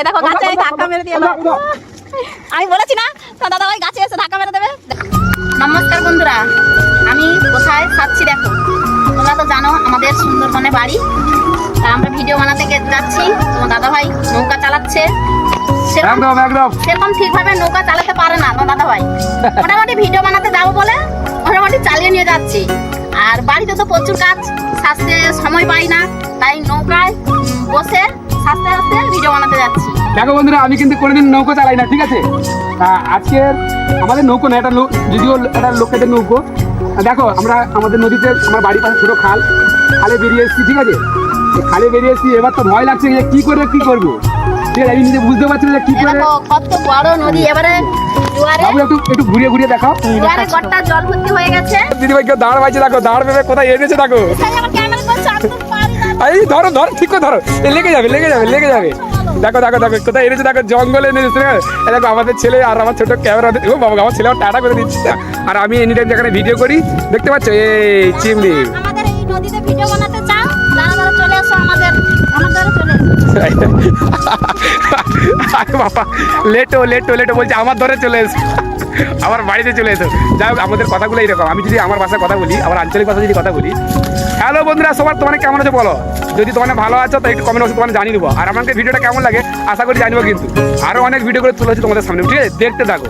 এই দেখো গাছে ধাক্কা মেরে দিয়ে আমি বলেছি না? দাদা ভাই গাছে এসে ধাক্কা মেরে দেবে। নমস্কার বন্ধুরা আমি কোথায় খাচ্ছি দেখো। তোমরা তো জানো আমাদের সুন্দরবনে বাড়ি। তা আমরা ভিডিও বানাতে যাচ্ছি। তোমার দাদা ভাই নৌকা চালাচ্ছে। সেরকম সেরকম ঠিকভাবে নৌকা চালাতে পারে না তোমার দাদা ভাই। মোটামুটি ভিডিও বানাতে যাব বলে মোটামুটি চালিয়ে নিয়ে যাচ্ছি। আর বাড়িতে তো প্রচুর কাজ সাজতে সময় পাই না। তাই নৌকায় বসে ভিডিও বানাতে যাচ্ছি। দেখো বন্ধুরা আমি কিন্তু কোনোদিন নৌকো চালাই না ঠিক আছে? আজকের আমাদের নৌকো না এটা যদিও এটা লোকেদের নৌকো। দেখো আমরা আমাদের নদীতে আমার বাড়ির পাশে ছোটো খাল খালে বেরিয়ে এসেছি ঠিক আছে? খালে বেরিয়ে এসেছি এবার তো ভয় লাগছে যে কি করে কি করব? ঠিক আছে আমি নিজে বুঝতে পারছি না কি করে কত বড় নদী এবারে একটু একটু ঘুরিয়ে ঘুরিয়ে দেখাও। জোয়ারে গড়টা জল ভর্তি হয়ে গেছে। দিদিভাই কেউ দাঁড় পাইছে দেখো দাঁড় ভেবে কোথায় এনেছে দেখো। এই ধরো ধরো ঠিক করে ধরো। লেগে যাবে লেগে যাবে লেগে যাবে। দেখো দেখো দেখো কোথায় এনেছে দেখো জঙ্গলে ঠিক দেখো আমাদের ছেলে আর আমার ছোট ক্যামেরা ও বাবা আমার ছেলে টাটা করে দিচ্ছে। আর আমি এনি টাইম যেখানে ভিডিও করি দেখতে পাচ্ছ? এই আরে বাবা লেটো লেটো লেটো বলছে আমার ধরে চলে এসো। আমার বাড়িতে চলে এসো। যাই হোক, আমাদের কথাগুলো এইরকম আমি যদি আমার ভাষায় কথা বলি, আমার আঞ্চলিক ভাষা যদি কথা বলি। হ্যালো বন্ধুরা, সবার তোমার কেমন আছে বলো? যদি তোমার ভালো আছো তো একটু কমেন্ট তোমার জানিয়ে দেবো। আর আমাকে ভিডিওটা কেমন লাগে, আশা করি জানব কিন্তু। আরও অনেক ভিডিও করে তুলেছি তোমাদের সামনে। ঠিক আছে? দেখতে থাকো।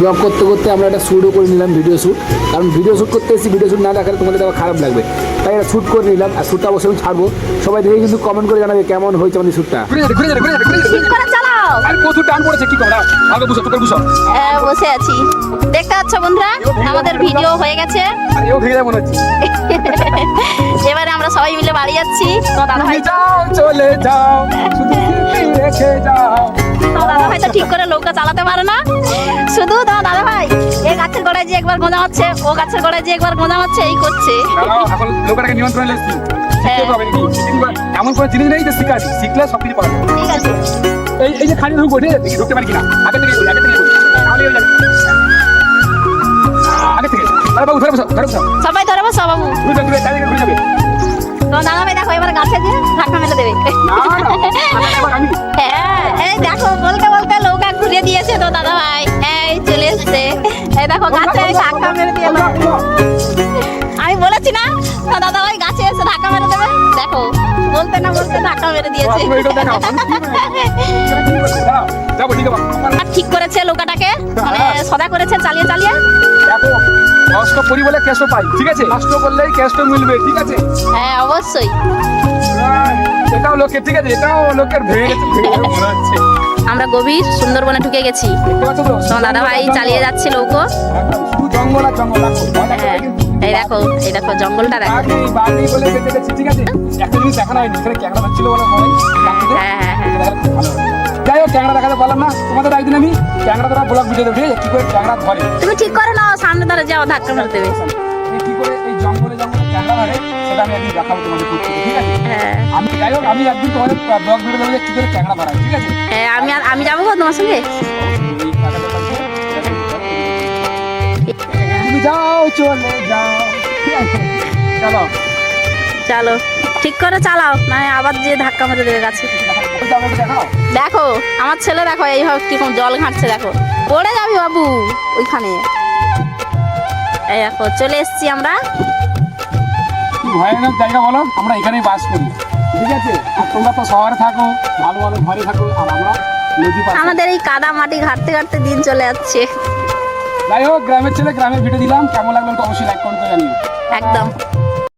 ব্লগ করতে করতে আমরা একটা শ্যুটও করে নিলাম ভিডিও শ্যুট কারণ ভিডিও শ্যুট করতে এসেছি ভিডিও শ্যুট না দেখালে তোমাদের আবার খারাপ লাগবে। তাই এটা শ্যুট করে নিলাম আর শ্যুটটা অবশ্যই আমি ছাড়বো। সবাই দেখে কিন্তু কমেন্ট করে জানাবে কেমন হয়েছে আমাদের শ্যুটটা আর প্রচুর টান পড়েছে কি করো? আগে বুঝো তোকে বুঝো হ্যাঁ, বসে আছি। দেখতে পাচ্ছ বন্ধুরা আমাদের ভিডিও হয়ে গেছে। আর এও ভেঙে মনে হচ্ছে। এবারে আমরা সবাই মিলে বাড়ি যাচ্ছি। তো দাদা ভাই যাও চলে যাও। শুধু রেখে যাও। তো দাদা ভাই তো ঠিক করে নৌকা চালাতে পারে না শুধু তো দাদা ভাই এই গাছের গোড়ায় যে একবার গোঁজা হচ্ছে ও গাছের গোড়ায় যে একবার গোঁজা হচ্ছে এই করছে এখন লোকেরাকে নিয়ন্ত্রণ হ্যাঁ। হবে। এমন কোনো জিনিস নেই যে শিখা শিখলে সব কিছু পাওয়া ঠিক আছে এই এই যে খালি ঢুকবো ঠিক আছে ঢুকতে পারি কিনা আগে থেকে আগে থেকে। হয়ে আগে থেকে আরে বাবু ধরে বসো ধরে বসো সবাই ধরে বসো বাবু ঘুরে যাবে ঘুরে দাদা ভাই দেখো এবার গাছে দিয়ে ধাক্কা মেরে দেবে না না আমি ধাক্কা মেরে দিয়ে আমি বলেছি না দাদা ভাই গাছে এসে ধাক্কা মেরে দেবে। দেখো বলতে না বলতে ধাক্কা মেরে দিয়েছে। যাব ঠিক করেছে লোকাটাকে মানে সদা করেছে চালিয়ে চালিয়ে। দেখো কষ্ট করি বলে ক্যাশ পাই ঠিক আছে? কষ্ট করলেই ক্যাশ মিলবে ঠিক আছে? হ্যাঁ অবশ্যই। এটাও লোকের ঠিক আছে এটাও লোকের ভেঙে গেছে ভেঙে আমরা গভীর সুন্দরবনে ঢুকে গেছি। দাদা ভাই চালিয়ে যাচ্ছে নৌকো। হ্যাঁ এই দেখো এই দেখো জঙ্গলটা দেখো। হ্যাঁ হ্যাঁ হ্যাঁ। এটা দেখালে ভালো। যাই হোক ক্যাংড়া দেখাতে পারলাম না। তোমাদের একদিন আমি ক্যাংড়া ধরা ব্লগ ভিডিও দেবো ঠিক আছে? কি করে ক্যাংড়া ধরে। তুমি ঠিক করে নাও সামনে ধরে যাও ধাক্কা মারতে দেবে সেটা আমি একদিন দেখাবো তোমাদের করতে ঠিক আছে? হ্যাঁ। আমি যাই হোক আমি একদিন তোমাদের ব্লগ ভিডিও দেবো যে করে ক্যাংড়া ধরা ঠিক আছে? হ্যাঁ আমি আমি যাব তোমার সঙ্গে? এই তুমি যাও চলে যাও ঠিক চলো। চলো ঠিক করে চালাও না আবার যে ধাক্কা মেরে দেবে গাছে। দেখো আমার ছেলে দেখো এইভাবে কীরকম জল ঘাঁটছে দেখো। পড়ে যাবি বাবু ওইখানে। এই দেখো চলে এসছি আমরা। ভয়ানক জায়গা বলো আমরা এখানেই বাস করি। ঠিক আছে? আর তোমরা তো শহরে থাকো ভালো ভালো ঘরে থাকো আর আমরা আমাদের এই কাদা মাটি ঘাটতে ঘাটতে দিন চলে যাচ্ছে। যাই হোক গ্রামের ছেলে গ্রামে ভিডিও দিলাম। কেমন লাগল তো অবশ্যই লাইক করতে করে জানিও। একদম।